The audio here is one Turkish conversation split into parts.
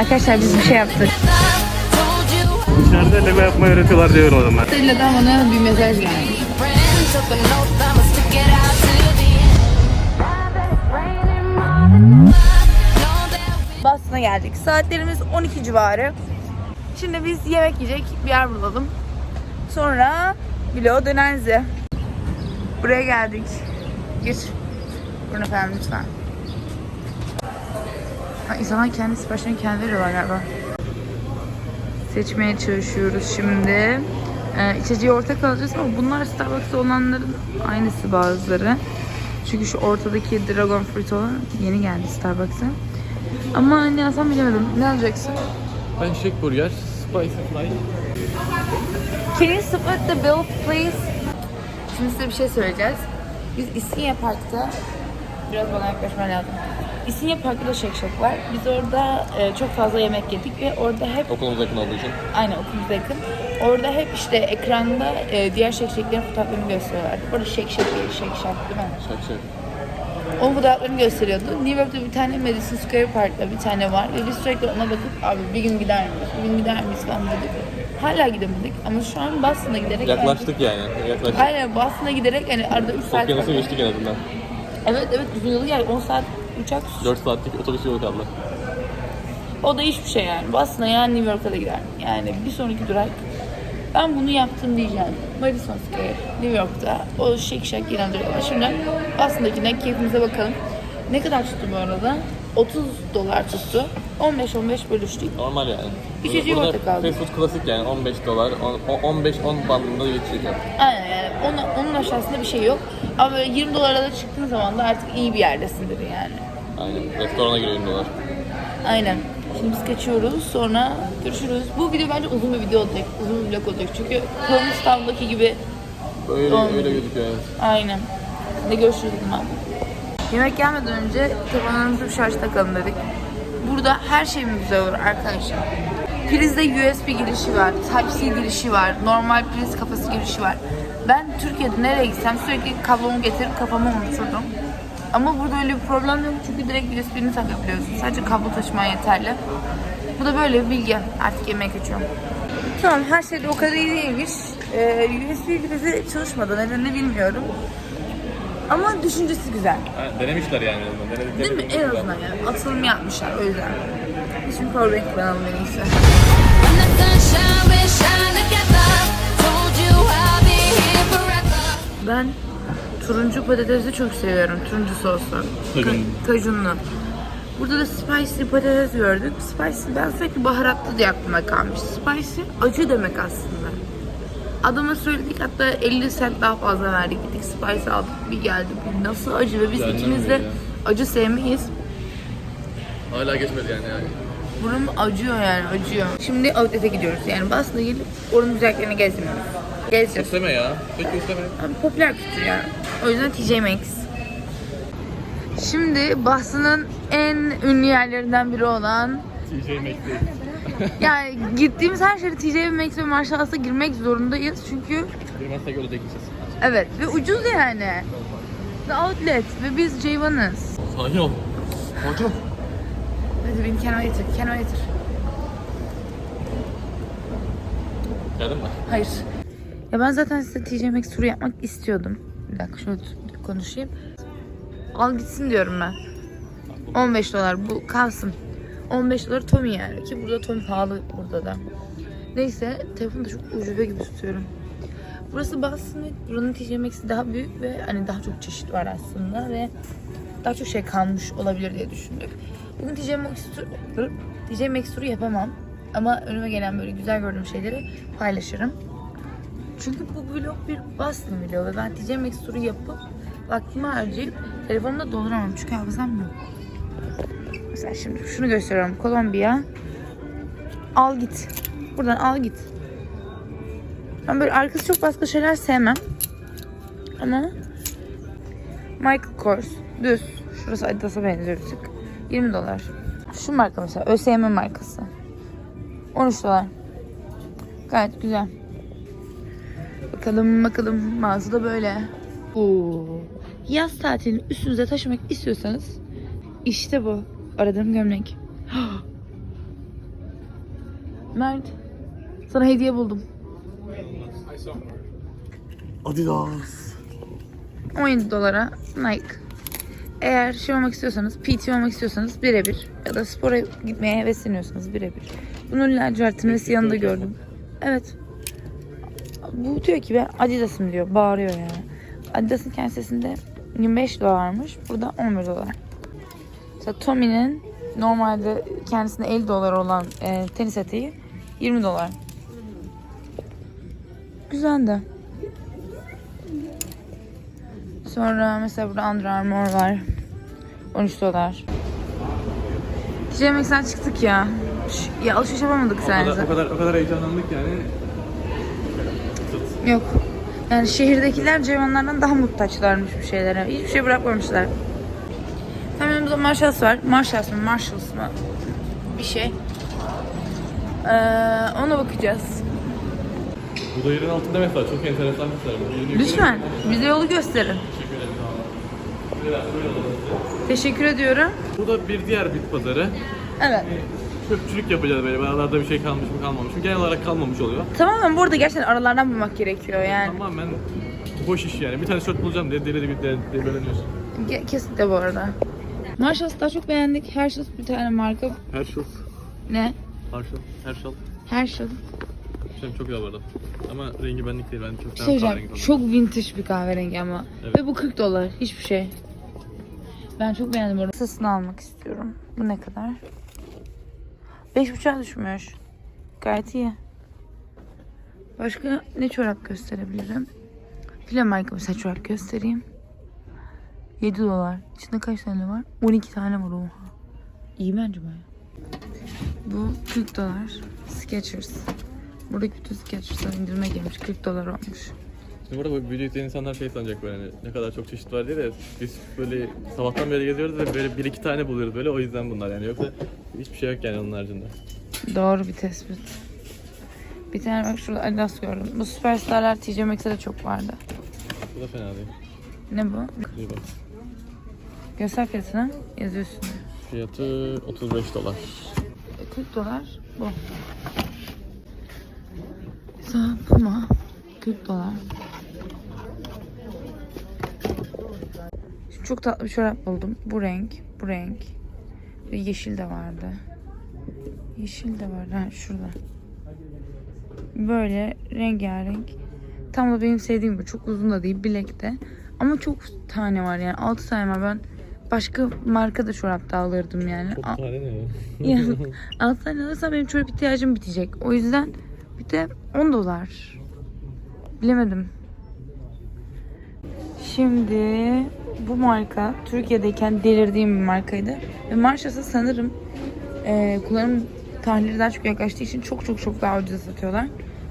Arkadaşlar biz bir şey yaptık. İçeride lego yapmayı öğretiyorlar diyor o zaman. Stella'dan bana bir mesaj geldi. Boston'a geldik. Saatlerimiz 12 civarı. Şimdi biz yemek yiyecek bir yer bulalım. Sonra vloga döneriz. Buraya geldik. Gir. Bunu efendim lütfen. Ha, insanlar kendi siparişlerini kendi veriyorlar galiba. Seçmeye çalışıyoruz şimdi. Ee, içeceği ortak alacağız ama bunlar Starbucks'ta olanların aynısı bazıları. Çünkü şu ortadaki Dragon Fruit olan yeni geldi Starbucks'a. Ama ne alsam bilemedim. Ne alacaksın? Ben Shake Burger, Spicy Fly. Can you split the bill please? Şimdi size bir şey söyleyeceğiz. Biz İstinye Park'ta biraz bana yaklaşman lazım. İstinye Park'ta da Shack var. Biz orada e, çok fazla yemek yedik ve orada hep Okulumuza yakın olduğu için. Aynen okulumuza yakın. Orada hep işte ekranda e, diğer Shack'lerin fotoğraflarını gösteriyorlar. Orada Shake Shack değil, Shack değil mi? Shack. Onun fotoğraflarını gösteriyordu. New York'ta bir tane Madison Square Park'ta bir tane var ve biz sürekli ona bakıp abi bir gün gider miyiz, bir gün gider miyiz falan dedik. Hala gidemedik ama şu an Boston'a giderek Yaklaştık yani. Yaklaştık. Aynen Boston'a giderek hani arada 3 saat Okyanusu geçtik en azından. Evet evet uzun yolu geldik 10 saat uçak 4 saatlik otobüs yolu kaldı. O da hiçbir şey yani. Boston'a yani New York'a da gider. Yani bir sonraki durak ben bunu yaptım diyeceğim. Madison Square, New York'ta o Shake Shack inandırıyorlar. Şimdi Boston'dakine keyfimize bakalım. Ne kadar tuttu bu arada? 30 dolar tuttu. 15-15 bölüştük. Normal yani. İçeceği Burada ortak aldık. Fast food klasik yani 15 dolar, 15-10 bandında geçiyor. Aynen yani onun, onun aşağısında bir şey yok. Ama böyle 20 dolara da çıktığın zaman da artık iyi bir yerdesindir yani. Aynen. Restorana 20 dolar. Aynen. Şimdi biz kaçıyoruz. Sonra görüşürüz. Bu video bence uzun bir video olacak. Uzun bir vlog olacak. Çünkü Kırmızıstav'daki gibi Öyle, Olmuyor. öyle gözüküyor evet. Aynen. Ne görüşürüz zaman. Yemek gelmeden önce telefonlarımızı bir şarj takalım dedik. Burada her şey mi güzel olur arkadaşlar? Prizde USB girişi var, Type-C girişi var, normal priz kafası girişi var. Ben Türkiye'de nereye gitsem sürekli kablomu getirip kafamı unuturdum. Ama burada öyle bir problem yok çünkü direkt USB'ni takabiliyorsun. Sadece kablo taşıman yeterli. Bu da böyle bir bilgi. Artık yemeğe kaçıyorum. Tamam her şey de o kadar iyi değilmiş. Ee, USB prizi çalışmadı. Nedenini bilmiyorum. Ama düşüncesi güzel. Ha, denemişler yani. Denedik, Değil mi? En azından yani. Atılım yapmışlar o yüzden. Şimdi power bank kullanalım en iyisi. Ben turuncu patatesi çok seviyorum. Turuncu soslu. Kajun. Ka- kajunlu. Burada da spicy patates gördük. Spicy ben sürekli baharatlı diye aklıma kalmış. Spicy acı demek aslında. Adama söyledik hatta 50 cent daha fazla verdik. Gittik spicy aldık bir geldi. Bu nasıl acı ve biz ikimiz de ya. acı sevmeyiz. Hala geçmedi yani. yani. Burnum acıyor yani acıyor. Şimdi outlet'e gidiyoruz. Yani Boston'a gelip oranın güzelliklerini gezmiyoruz. Gezeceğiz. İsteme ya. Peki isteme. Abi popüler kültür yani. O yüzden TJ Maxx. Şimdi Boston'ın en ünlü yerlerinden biri olan TJ Maxx yani gittiğimiz her şehre TJ Maxx ve Marshalls'a girmek zorundayız çünkü Girmezsek çekeceğiz. evet ve ucuz yani. The Outlet ve biz Ceyvan'ız. Sakin ol. Sakin ol. Hadi beni kenara getir, kenara getir. Geldin mi? Hayır. Ya ben zaten size TJ Maxx turu yapmak istiyordum. Dakika tut- konuşayım. Al gitsin diyorum ben. 15 dolar bu kalsın. 15 dolar Tommy yani ki burada Tommy pahalı burada da. Neyse telefonu da çok ucube gibi tutuyorum. Burası Boston buranın TJ daha büyük ve hani daha çok çeşit var aslında ve daha çok şey kalmış olabilir diye düşündük. Bugün TJ Maxx TJ Maxx yapamam. Ama önüme gelen böyle güzel gördüğüm şeyleri paylaşırım. Çünkü bu vlog bir Boston vlogu ve ben TJ turu yapıp vaktimi harcayıp telefonumda dolduramam çünkü hafızam yok. Mesela şimdi şunu gösteriyorum. Kolombiya. Al git. Buradan al git. Ben böyle arkası çok başka şeyler sevmem. Ama Michael Kors. Düz. Şurası Adidas'a benziyor bir tık. 20 dolar. Şu marka mesela. ÖSYM markası. 13 dolar. Gayet güzel. Bakalım bakalım mağazada böyle. Oo. Yaz tatilini üstünüze taşımak istiyorsanız işte bu. Aradığım gömlek. Mert. Sana hediye buldum. Adidas. 17 dolara Nike. Eğer şey olmak istiyorsanız, PT olmak istiyorsanız birebir. Ya da spora gitmeye hevesleniyorsanız birebir. Bunun lacivertini ve siyahını da gördüm. Evet. Bu diyor ki ben Adidas'ım diyor. Bağırıyor yani. Adidas'ın kendi sitesinde 25 dolarmış. Burada 11 dolar. Mesela Tommy'nin normalde kendisine 50 dolar olan e, tenis eteği 20 dolar. Güzel de. Sonra mesela burada Under Armour var. 13 dolar. TJ Maxx'ten çıktık ya. Ya alışveriş yapamadık O kadar, sadece. o kadar, o kadar heyecanlandık yani. Yok. Yani şehirdekiler Ceyvanlardan daha muhtaçlarmış bir şeylere. Hiçbir şey bırakmamışlar. Hemen yanımızda Marshalls var. Marshalls mı? Marshalls mı? Bir şey. Ee, ona bakacağız. Bu da yerin altında mesela çok enteresan bir tarafı. Lütfen bize yolu gösterin. Teşekkür ederim. Teşekkür ediyorum. Bu da bir diğer bit pazarı. Evet. Çöpçülük yapacağız böyle. Aralarda bir şey kalmış mı kalmamış mı? Genel olarak kalmamış oluyor. Tamamen burada gerçekten aralardan bulmak gerekiyor yani. Tamamen boş iş yani. Bir tane tişört bulacağım diye deli deli deli debeleniyorsun. Ge- Kesinlikle bu arada. Marshalls daha çok beğendik. Hershey's bir tane marka. Herschel. Ne? Herschel. Herschel. Hershey. Şey çok güzel bu arada. Ama rengi benlik değil. Ben çok Bir şey söyleyeceğim. Çok vintage bir kahverengi ama. Evet. Ve bu 40 dolar. Hiçbir şey. Ben çok beğendim orada. Sasını almak istiyorum. Bu ne kadar? 5.5'a düşmüş. Gayet iyi. Başka ne çorap gösterebilirim? File marka mesela çorap göstereyim. 7 dolar. İçinde kaç tane var? 12 tane var oha. İyi bence baya. Bu 40 dolar. Skechers. Buradaki bütün Skechers'lar indirime girmiş. 40 dolar olmuş. Şimdi burada bu videoyu insanlar şey sanacak böyle hani ne kadar çok çeşit var diye de biz böyle sabahtan beri geziyoruz ve böyle bir iki tane buluyoruz böyle o yüzden bunlar yani yoksa hiçbir şey yok yani onun haricinde. Doğru bir tespit. Bir tane bak şurada Adidas gördüm. Bu Superstar'lar TJ Maxx'e de çok vardı. Bu da fena değil. Ne bu? İyi bak. Göster fiyatını. Yazıyor üstünde. Fiyatı 35 dolar. 40 dolar bu. Puma 40 dolar. Çok tatlı bir çorap buldum. Bu renk, bu renk. Ve yeşil de vardı. Yeşil de var. Ha şurada. Böyle rengarenk. Tam da benim sevdiğim gibi. Çok uzun da değil. Bilekte. Ama çok tane var yani. 6 tane var. Ben başka marka da çorap da alırdım yani. Çok tane ne ya? ya 6 tane alırsam benim çorap ihtiyacım bitecek. O yüzden bir de 10 dolar. Bilemedim. Şimdi bu marka Türkiye'deyken delirdiğim bir markaydı. Ve Marshalls'a sanırım e, kullanım tarihleri daha çok yaklaştığı için çok çok çok daha ucuza satıyorlar.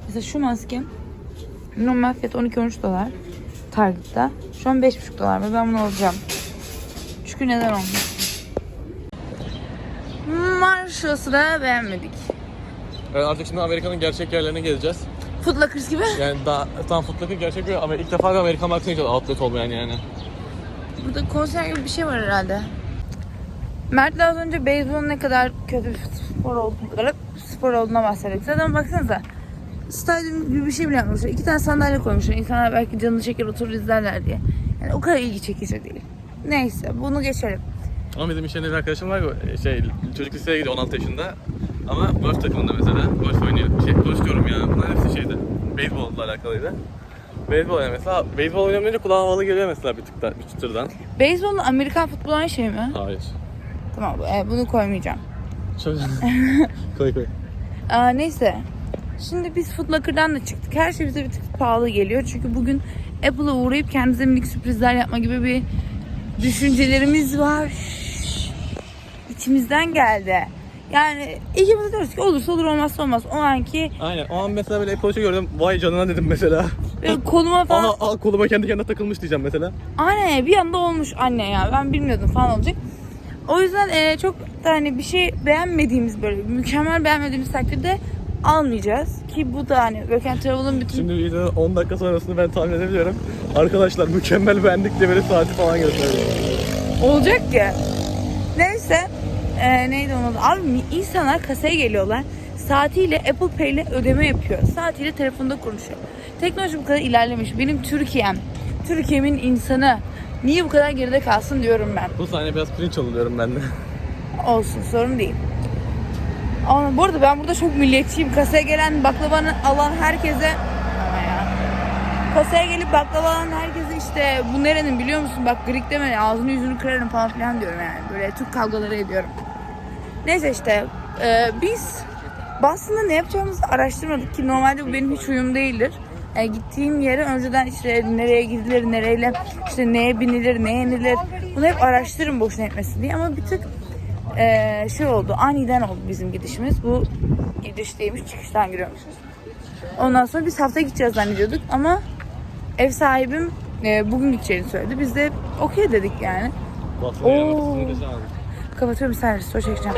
Mesela şu maske normal fiyatı 12-13 dolar Target'ta. Şu an 5,5 dolar ve ben bunu alacağım. Çünkü neden olmasın? Marshalls'ı da beğenmedik. Evet, artık şimdi Amerika'nın gerçek yerlerini gezeceğiz. Foot Lockers gibi. Yani daha tam Footlocker gerçek bir ama ilk defa bir Amerikan markasına gideceğiz outlet olmayan yani. Burada konser gibi bir şey var herhalde. Mert'le az önce beyzbolun ne kadar kötü bir spor olduğunu, spor olduğuna bahsettik. Zaten baksanıza. Stadyum gibi bir şey bile yapmışlar. İki tane sandalye koymuşlar. İnsanlar belki canını çeker oturur izlerler diye. Yani o kadar ilgi çekici değil. Neyse bunu geçelim. Ama bizim iş yerinde bir arkadaşım var şey çocuk liseye gidiyor 16 yaşında. Ama golf takımında mesela golf oynuyor. Şey golf diyorum ya. Bunlar hepsi şeydi. Beyzbolla alakalıydı. Beyzbol yani mesela beyzbol oynamayınca kulağa havalı geliyor mesela bir tık da, bir çıtırdan. Beyzbolla Amerikan futbolu aynı şey mi? Hayır. Tamam e, bunu koymayacağım. Çok koy koy. Aa, neyse. Şimdi biz Foot Locker'dan da çıktık. Her şey bize bir tık pahalı geliyor. Çünkü bugün Apple'a uğrayıp kendimize minik sürprizler yapma gibi bir düşüncelerimiz var. İçimizden geldi. Yani ikimiz de diyoruz ki olursa olur olmazsa olmaz. O anki Aynen. O an mesela böyle Apple Watch'ı gördüm. Vay canına dedim mesela. Böyle koluma falan Aha, aa, koluma kendi kendine takılmış diyeceğim mesela. Anne bir anda olmuş anne ya ben bilmiyordum falan olacak. O yüzden e, çok hani bir şey beğenmediğimiz böyle mükemmel beğenmediğimiz takdirde almayacağız. Ki bu da hani Work and Travel'ın bütün Şimdi videonun 10 dakika sonrasını ben tahmin edebiliyorum. Arkadaşlar mükemmel beğendik diye böyle saati falan gösteriyor. olacak ki. Neyse. e, neydi onun adı? Abi insanlar kasaya geliyorlar. Saatiyle Apple Pay ile ödeme yapıyor. Saatiyle telefonda konuşuyor. Teknoloji bu kadar ilerlemiş. Benim Türkiye'm, Türkiye'min insanı niye bu kadar geride kalsın diyorum ben. Bu sahne biraz cringe oluyorum ben de. Olsun sorun değil. Ama bu arada ben burada çok milliyetçiyim. Kasaya gelen baklavanı alan herkese. Kasaya gelip baklava alan herkese işte bu nerenin biliyor musun? Bak Greek deme ağzını yüzünü kırarım falan filan diyorum yani. Böyle Türk kavgaları ediyorum. Neyse işte e, biz Boston'da ne yapacağımızı araştırmadık ki normalde bu benim hiç huyum değildir. E, gittiğim yere önceden işte nereye gidilir, nereyle, işte neye binilir, neye inilir. Bunu hep araştırırım boşuna etmesin diye ama bir tık e, şey oldu, aniden oldu bizim gidişimiz. Bu gidiş değilmiş, çıkıştan giriyormuşuz. Ondan sonra biz hafta gideceğiz zannediyorduk ama ev sahibim e, bugün gideceğini söyledi. Biz de okey dedik yani. Oo. Kapatıyorum bir saniye, çekeceğim.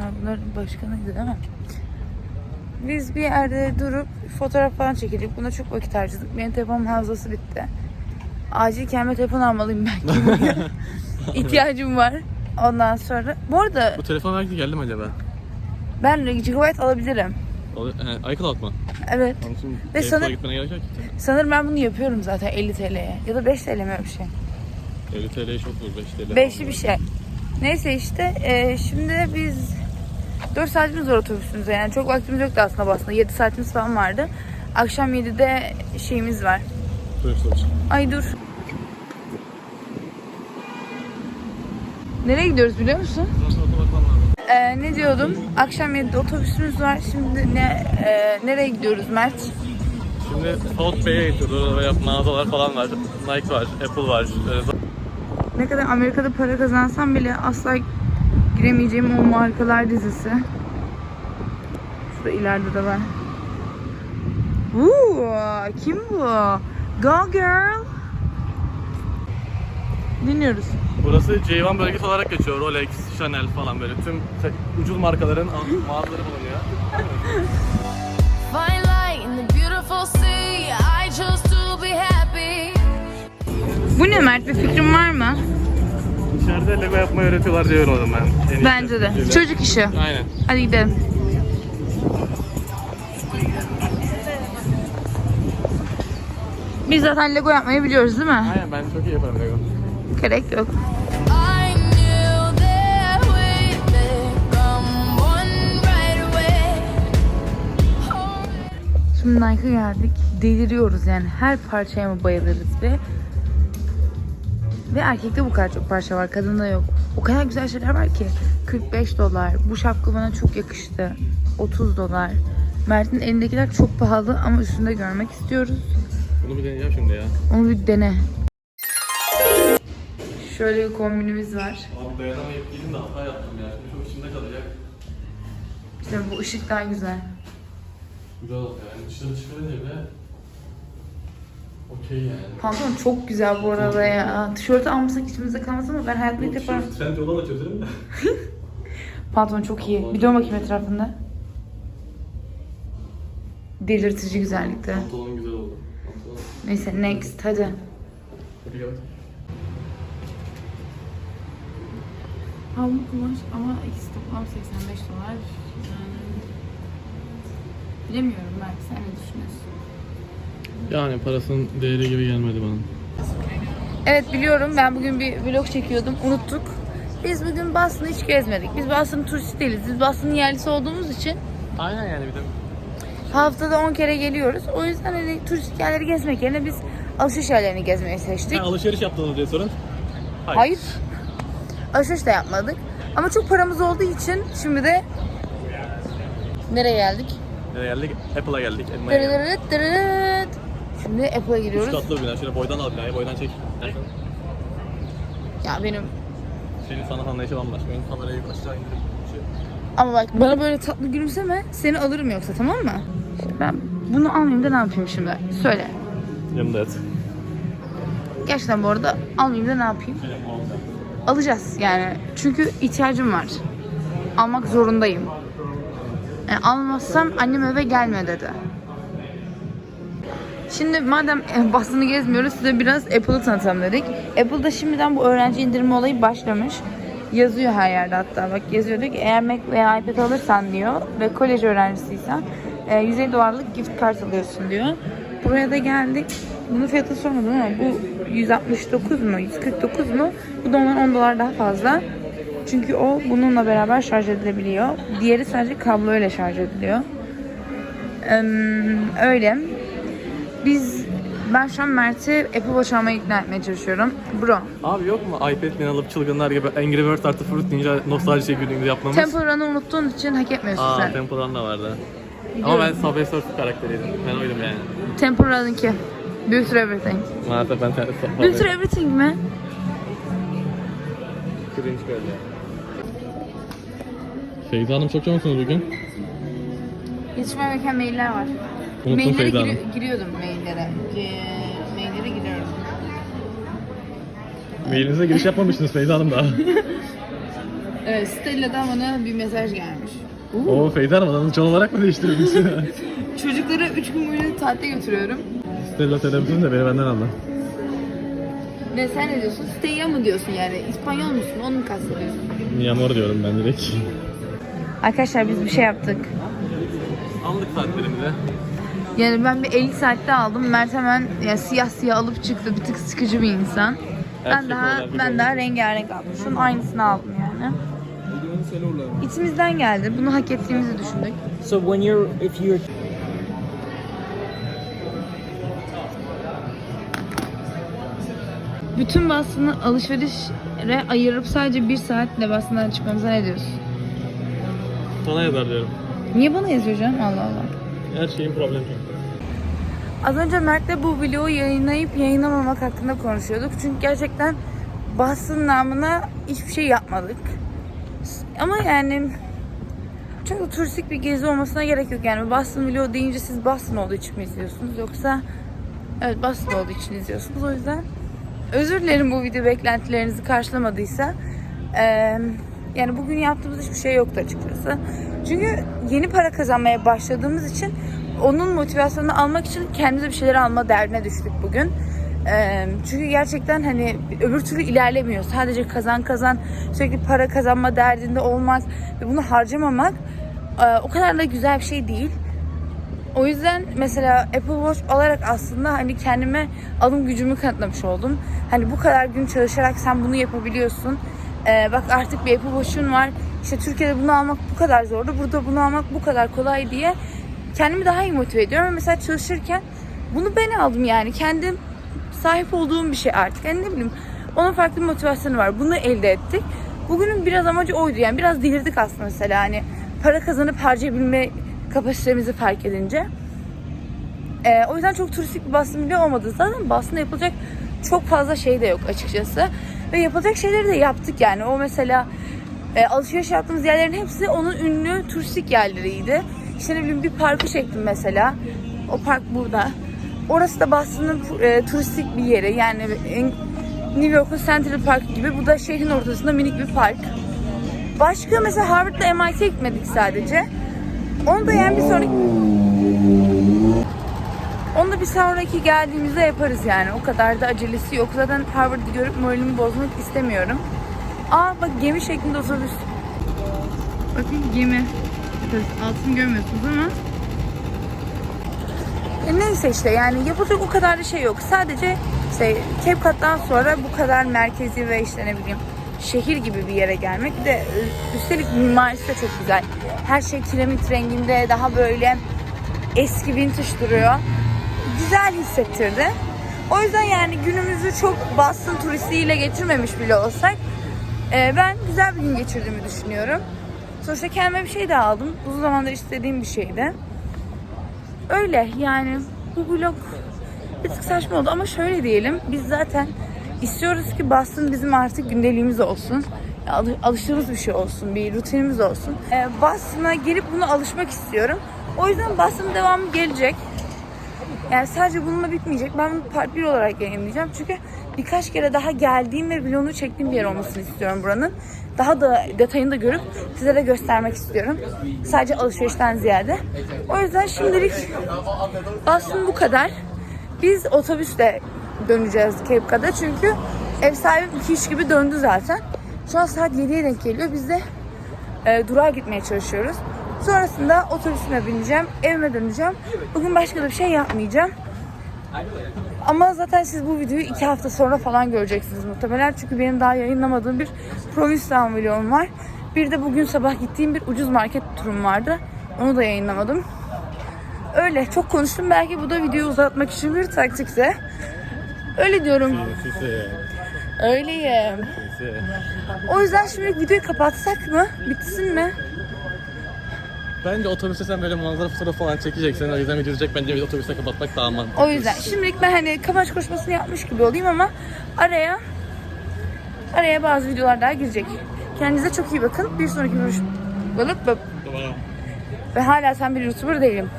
Ha, bunların başkanıydı değil mi? Biz bir yerde durup fotoğraf falan çekildik. Buna çok vakit harcadık. Benim telefonum hafızası bitti. Acil kendime telefon almalıyım belki. İhtiyacım var. Ondan sonra. Bu arada Bu telefon belki geldi mi acaba? ben gigabyte alabilirim. O, he, iCloud mu? Evet. Onun için Ve Apple'a sana- gitmene gerek yok ki. Sanırım ben bunu yapıyorum zaten 50 TL'ye. Ya da 5 TL mi öyle bir şey. 50 TL'ye çok vur 5 TL. Beşli bir şey. Neyse işte e, şimdi biz 4 saatimiz var otobüsümüzde yani çok vaktimiz yoktu aslında aslında 7 saatimiz falan vardı. Akşam 7'de şeyimiz var. Ay dur. Nereye gidiyoruz biliyor musun? Ee, ne diyordum? Akşam 7'de otobüsümüz var. Şimdi ne e, nereye gidiyoruz Mert? Şimdi South Bay'e gidiyoruz. Orada böyle mağazalar falan var. Nike var, Apple var. Ne kadar Amerika'da para kazansam bile asla giremeyeceğim o markalar dizisi. Şurada ileride de var. Uuu, kim bu? Go girl. Dinliyoruz. Burası C1 bölgesi olarak geçiyor. Rolex, Chanel falan böyle tüm ucuz markaların al- mağazaları bulunuyor. Bu ne Mert? Bir fikrin var mı? İçeride Lego yapmayı öğretiyorlar diye öğrendim ben. En iyisi. Bence de. Öyle. Çocuk işi. Aynen. Hadi gidelim. Biz zaten Lego yapmayı biliyoruz değil mi? Aynen ben çok iyi yaparım Lego. Gerek yok. Şimdi Nike'a geldik. Deliriyoruz yani. Her parçaya mı bayılırız ve ve erkekte bu kadar çok parça var. Kadında yok. O kadar güzel şeyler var ki. 45 dolar. Bu şapka bana çok yakıştı. 30 dolar. Mert'in elindekiler çok pahalı ama üstünde görmek istiyoruz. Bunu bir deneyeceğim şimdi ya. Onu bir dene. Şöyle bir kombinimiz var. Abi dayanamayıp gidin de hata yaptım ya. Şimdi çok içimde kalacak. İşte bu ışık daha güzel. Güzel yani. Dışarı çıkarınca bile okey yani. Pantolon çok güzel bu arada ya. Tişörtü almasak içimizde kalmaz ama ben hayatımda ilk defa... Trend yoldan da çözerim de. Pantolon çok iyi. Bir dön bakayım etrafında. Delirtici güzellikte. Pantolon güzel oldu. Pantolon. Neyse next hadi. Hadi gel. Havlu kumaş ama ikisi toplam 85 dolar. Bilemiyorum belki sen ne düşünüyorsun? Yani parasının değeri gibi gelmedi bana. Evet biliyorum ben bugün bir vlog çekiyordum unuttuk. Biz bugün Boston'ı hiç gezmedik. Biz Boston'ın turisti değiliz. Biz Boston'ın yerlisi olduğumuz için Aynen yani bir de haftada 10 kere geliyoruz. O yüzden hani turistik yerleri gezmek yerine biz alışveriş yerlerini gezmeyi seçtik. Ha, alışveriş yaptığınız diye sorun. Hayır. Alışveriş de yapmadık. Ama çok paramız olduğu için şimdi de nereye geldik? Nereye geldik? Apple'a geldik. Elma'ya geldik. Dırırırıt dırırıt. Şimdi Apple'a Üç katlı bir bina. Şöyle boydan al binayı. Boydan çek. Ya benim Senin sanat anlayışı bambaşka. Benim kamerayı aşağı indirip şey. ama bak bana böyle tatlı gülümseme seni alırım yoksa tamam mı? Şimdi ben bunu almayayım da ne yapayım şimdi? Söyle. Yanımda et. Gerçekten bu arada almayayım da ne yapayım? Alacağız yani. Çünkü ihtiyacım var. Almak zorundayım. E, almazsam annem eve gelme dedi. Şimdi madem e, Boston'ı gezmiyoruz size biraz Apple'ı tanıtalım dedik. Apple'da şimdiden bu öğrenci indirimi olayı başlamış. Yazıyor her yerde hatta bak yazıyor diyor ki eğer Mac veya iPad alırsan diyor ve kolej öğrencisiysen e, 150 dolarlık gift card alıyorsun diyor. Buraya da geldik. Bunun fiyatı sormadım ama bu 169 mu 149 mu? Bu da ondan 10 dolar daha fazla. Çünkü o bununla beraber şarj edilebiliyor. Diğeri sadece kabloyla şarj ediliyor. Eee, öyle. Biz ben şu an Mert'i Apple Watch almaya ikna etmeye çalışıyorum. Bro, Abi yok mu iPad mini alıp çılgınlar gibi Angry Birds artı Fruit Ninja nostalji gününde yapmamız? Temple Run'ı unuttuğun için hak etmiyorsun Aa sen. Temple Run da vardı. Ama ben Subway Surf karakteriydim. Ben oydum yani. Temple Run'ınki. Build to Everything. Maalesef ben te- Build to Everything mi? Cringe geldi. Feyza Hanım çok çabuksunuz bugün. Yetişmem gereken mailler var. Unuttum Maillere Feyza giri- Hanım. giriyordum maillere. Ge- maillere giriyorum. Mailinize giriş yapmamıştınız Feyza Hanım daha. Evet, Stella'dan bana bir mesaj gelmiş. Oo Feyza Hanım adını can olarak mı değiştirdiniz? Çocukları 3 gün boyunca tatile götürüyorum. Stella televizyon de beni benden aldı. Ve sen ne diyorsun? Stella mı diyorsun yani? İspanyol musun? Onu mu kastediyorsun? Mi amor diyorum ben direkt. Arkadaşlar biz bir şey yaptık. Aldık saatlerimizi. Yani ben bir 50 saatte aldım. Mert hemen yani siyah siyah alıp çıktı. Bir tık sıkıcı bir insan. Ben Erkek daha olarak ben şey daha rengarenk aldım. Şunun aynısını aldım yani. İçimizden geldi. Bunu hak ettiğimizi düşündük. So when you're if you're Bütün Boston'ı alışverişe ayırıp sadece bir saatle Boston'dan çıkmamıza ne diyorsun? Sana yazar diyorum. Niye bana yazıyor canım? Allah Allah. Her şeyin problemi. Az önce Mert'le bu vlogu yayınlayıp yayınlamamak hakkında konuşuyorduk. Çünkü gerçekten Boston namına hiçbir şey yapmadık. Ama yani çok da turistik bir gezi olmasına gerek yok. Yani Boston vlogu deyince siz Boston olduğu için mi izliyorsunuz? Yoksa evet Boston olduğu için izliyorsunuz. O yüzden özür dilerim bu video beklentilerinizi karşılamadıysa. Eee, yani bugün yaptığımız hiçbir şey yoktu açıkçası. Çünkü yeni para kazanmaya başladığımız için onun motivasyonunu almak için kendimize bir şeyler alma derdine düştük bugün. Çünkü gerçekten hani öbür türlü ilerlemiyor. Sadece kazan kazan sürekli para kazanma derdinde olmak ve bunu harcamamak o kadar da güzel bir şey değil. O yüzden mesela Apple Watch alarak aslında hani kendime alım gücümü kanıtlamış oldum. Hani bu kadar gün çalışarak sen bunu yapabiliyorsun. Ee, bak artık bir Apple Watch'un var. İşte Türkiye'de bunu almak bu kadar zordu. Burada bunu almak bu kadar kolay diye kendimi daha iyi motive ediyorum. Mesela çalışırken bunu ben aldım yani. Kendim sahip olduğum bir şey artık. Yani ne bileyim onun farklı bir motivasyonu var. Bunu elde ettik. Bugünün biraz amacı oydu yani. Biraz delirdik aslında mesela hani para kazanıp harcayabilme kapasitemizi fark edince. Ee, o yüzden çok turistik bir Boston bile olmadı. Zaten Boston'da yapılacak çok fazla şey de yok açıkçası. Ve yapılacak şeyleri de yaptık yani. O mesela e, alışveriş yaptığımız yerlerin hepsi onun ünlü turistik yerleriydi. İşte ne bileyim bir parkı çektim mesela. O park burada. Orası da Boston'ın e, turistik bir yeri. Yani New York'un Central Park gibi. Bu da şehrin ortasında minik bir park. Başka mesela Harvard'la MIT'ye gitmedik sadece. Onu da yani bir sonraki... Onu da bir sonraki geldiğimizde yaparız yani. O kadar da acelesi yok. Zaten Harvard'ı görüp moralimi bozmak istemiyorum. Aa bak gemi şeklinde otobüs. Bakın gemi. Altını görmüyorsunuz ama. E neyse işte yani yapılacak o kadar da şey yok. Sadece işte Cape sonra bu kadar merkezi ve işte ne bileyim şehir gibi bir yere gelmek. De e, üstelik mimarisi de çok güzel. Her şey kiremit renginde daha böyle eski vintage duruyor. Güzel hissettirdi. O yüzden yani günümüzü çok Boston turistiyle geçirmemiş bile olsak e, ben güzel bir gün geçirdiğimi düşünüyorum. Sonuçta kendime bir şey de aldım. Uzun zamandır istediğim bir şeydi. Öyle yani bu vlog bir tık saçma oldu ama şöyle diyelim biz zaten istiyoruz ki Boston bizim artık gündeliğimiz olsun. Alı- Alıştığımız bir şey olsun, bir rutinimiz olsun. Ee, Boston'a gelip buna alışmak istiyorum. O yüzden Boston'ın devamı gelecek. Yani sadece bununla bitmeyecek. Ben bunu part 1 olarak yayınlayacağım. Çünkü birkaç kere daha geldiğim ve vlogunu çektiğim bir yer olmasını istiyorum buranın. Daha da detayını da görüp size de göstermek istiyorum. Sadece alışverişten ziyade. O yüzden şimdilik aslında bu kadar. Biz otobüsle döneceğiz Cape Cod'a çünkü ev sahibim 2-3 gibi döndü zaten. Şu an saat 7'ye denk geliyor. Biz de e, durağa gitmeye çalışıyoruz. Sonrasında otobüsüme bineceğim, evime döneceğim. Bugün başka da bir şey yapmayacağım. Ama zaten siz bu videoyu iki hafta sonra falan göreceksiniz muhtemelen. Çünkü benim daha yayınlamadığım bir Provincetown vlogum var. Bir de bugün sabah gittiğim bir ucuz market turum vardı. Onu da yayınlamadım. Öyle çok konuştum. Belki bu da videoyu uzatmak için bir taktikse. Öyle diyorum. Öyleyim. O yüzden şimdi videoyu kapatsak mı? Bitsin mi? Bence otobüste sen böyle manzara fotoğrafı falan çekeceksin. O yüzden izleyecek bence bir otobüste kapatmak daha mantıklı. O yüzden şimdilik ben hani kapanış konuşmasını yapmış gibi olayım ama araya araya bazı videolar daha girecek. Kendinize çok iyi bakın. Bir sonraki görüş... Balık bıp. Ve hala sen bir YouTuber değilim.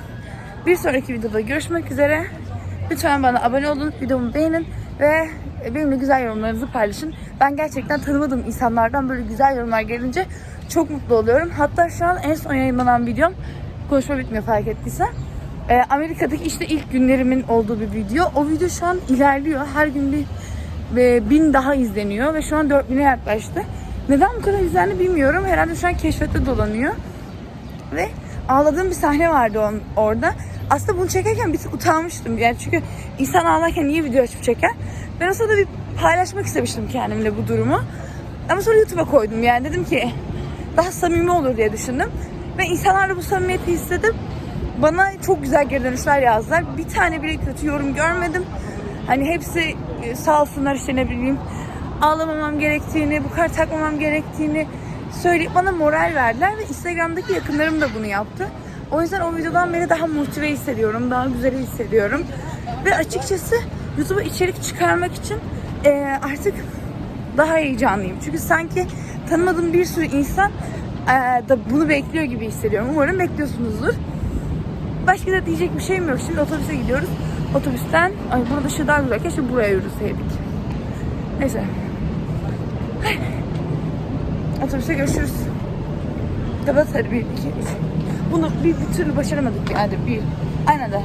Bir sonraki videoda görüşmek üzere. Lütfen bana abone olun, videomu beğenin ve benimle güzel yorumlarınızı paylaşın. Ben gerçekten tanımadığım insanlardan böyle güzel yorumlar gelince çok mutlu oluyorum. Hatta şu an en son yayınlanan videom, konuşma bitmiyor fark ettiysen. Ee, Amerika'daki işte ilk günlerimin olduğu bir video. O video şu an ilerliyor. Her gün bir ve bin daha izleniyor ve şu an 4000'e yaklaştı. Neden bu kadar izlendi bilmiyorum. Herhalde şu an keşfette dolanıyor. Ve ağladığım bir sahne vardı on, orada. Aslında bunu çekerken bir tık utanmıştım. Yani çünkü insan ağlarken niye video açıp çeker? Ben o sırada bir paylaşmak istemiştim kendimle bu durumu. Ama sonra YouTube'a koydum yani dedim ki daha samimi olur diye düşündüm. Ve insanlarla bu samimiyeti hissedip bana çok güzel geri dönüşler yazdılar. Bir tane bile kötü yorum görmedim. Hani hepsi e, sağ olsunlar işte ne bileyim ağlamamam gerektiğini, bu kadar takmamam gerektiğini söyleyip bana moral verdiler ve Instagram'daki yakınlarım da bunu yaptı. O yüzden o videodan beri daha motive hissediyorum, daha güzel hissediyorum. Ve açıkçası YouTube'a içerik çıkarmak için e, artık daha heyecanlıyım. Çünkü sanki tanımadığım bir sürü insan e, da bunu bekliyor gibi hissediyorum. Umarım bekliyorsunuzdur. Başka da diyecek bir şeyim yok. Şimdi otobüse gidiyoruz. Otobüsten, ay burada şu daha güzel. Keşke buraya yürüseydik. Neyse. Otobüste görüşürüz. Kapat hadi bir, iki, üç. Bunu bir, bir türlü başaramadık yani. Bir. Aynen de.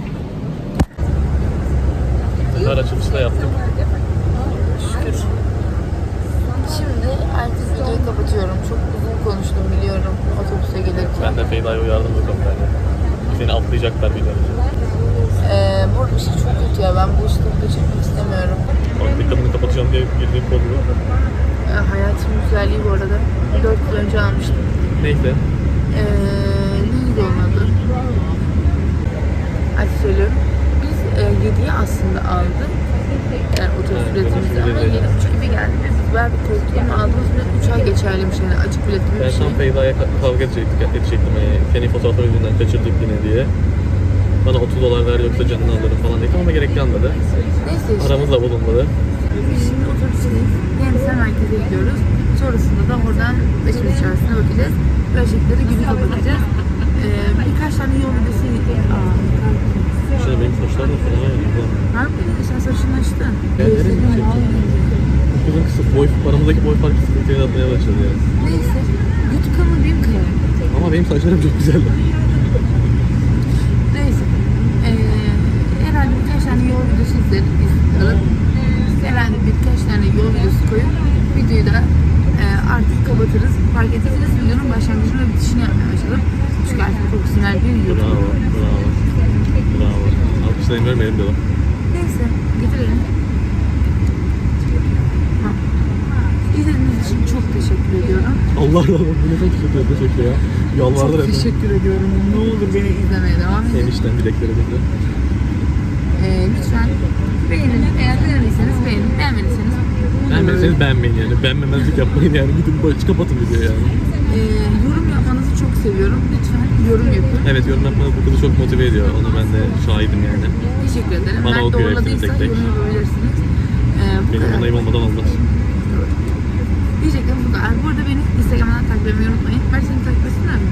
Sezar açılışı da yaptık. Şükür. Şimdi artık videoyu kapatıyorum. Çok uzun konuştum biliyorum otobüse gelirken. Ben de Feyda'ya uyardım bu konuda. Seni atlayacaklar bir dönüşü. Ee, bu ışık çok kötü ya. Ben bu ışığı kaçırmak istemiyorum. Bak dikkatimini kapatacağım diye girdiğim kod bu. Ee, hayatımın güzelliği bu arada. 4 yıl önce almıştım. Neyse. Ee, neydi onun adı? Hadi söylüyorum. Biz e, 7'ye aslında aldık. Yani otobüs otobüs ama bileti. 7.30 gibi geldi. Ve bir korktuk ama aldığımız bilet 3 ay geçerliymiş yani açık bilet gibi Ben bir şey. an Feyda'ya ka- kavga edecektik, edecektim. Yani seni fotoğrafları yüzünden kaçırdık yine diye. Bana 30 dolar ver yoksa canını alırım falan dedim ama gerek kalmadı. Neyse işte. Aramızda bulunmadı. Biz şimdi otobüsteyiz. Yeniden merkeze gidiyoruz. Sonrasında da oradan Beşiktaş çarşısına bakacağız. Böyle şekilde de günü kapatacağız. Ee, birkaç tane yol videosu... Aa, Şimdi benim saçlar da fena yani. ne yapayım? Sen saçınlaştı. Ben nereye gidecektim? Kızın kısa boy, aramızdaki boy farkı sıkıntıya atmaya başladı yani. Neyse. YouTube kanalı benim kanalım. Ama benim saçlarım çok güzel. Neyse. Ee, herhalde birkaç tane yol videosu izledik biz. alıp, Herhalde birkaç tane yol videosu koyup videoyu da e, artık kapatırız. Fark ettiyseniz videonun başlangıcını ve bitişini yapmaya başladım. Çünkü artık profesyonel bir YouTube. Bravo, bravo. Bravo. Alkışlayın vermeyelim de. Neyse, getirelim. Ha. İzlediğiniz için çok teşekkür ediyorum. Allah razı olsun. Bu ne çok teşekkür ederim. Teşekkür ya. Yalvardı Çok teşekkür ediyorum. Ne olur beni izlemeye devam edin. Enişten bileklerimizle. Ee, lütfen beğenin. Eğer beğendiyseniz beğenin. Beğenmediyseniz Beğenmediyseniz beğenmeyin yani. Beğenmemezlik yapmayın yani. Gidin böyle kapatın videoyu yani. Ee, yorum yapmanızı çok seviyorum. Lütfen yorum yapın. Evet yorum yapmanız bu kızı çok motive ediyor. Onu ben de şahidim yani. Teşekkür ederim. Bana ben okuyor hepsini tek tek. yorum yapabilirsiniz. Ee, Benim onayım olmadan olmaz. Diyecektim bu kadar. Bu arada beni Instagram'dan takip etmeyi unutmayın. Ben seni takip etsinler mi?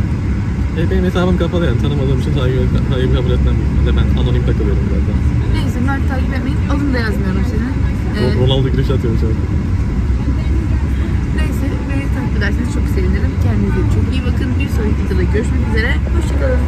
E, benim hesabım kapalı yani. Tanımadığım için takip, takip kabul etmem. Bir de ben anonim takılıyorum birazdan. Neyse ben takip etmeyin. Adını da yazmıyorum senin. Ronaldo güneşi atıyorum şu an. Neyse beni takip ederseniz çok sevinirim. Kendinize çok iyi bakın. Bir sonraki videoda görüşmek üzere. Hoşçakalın.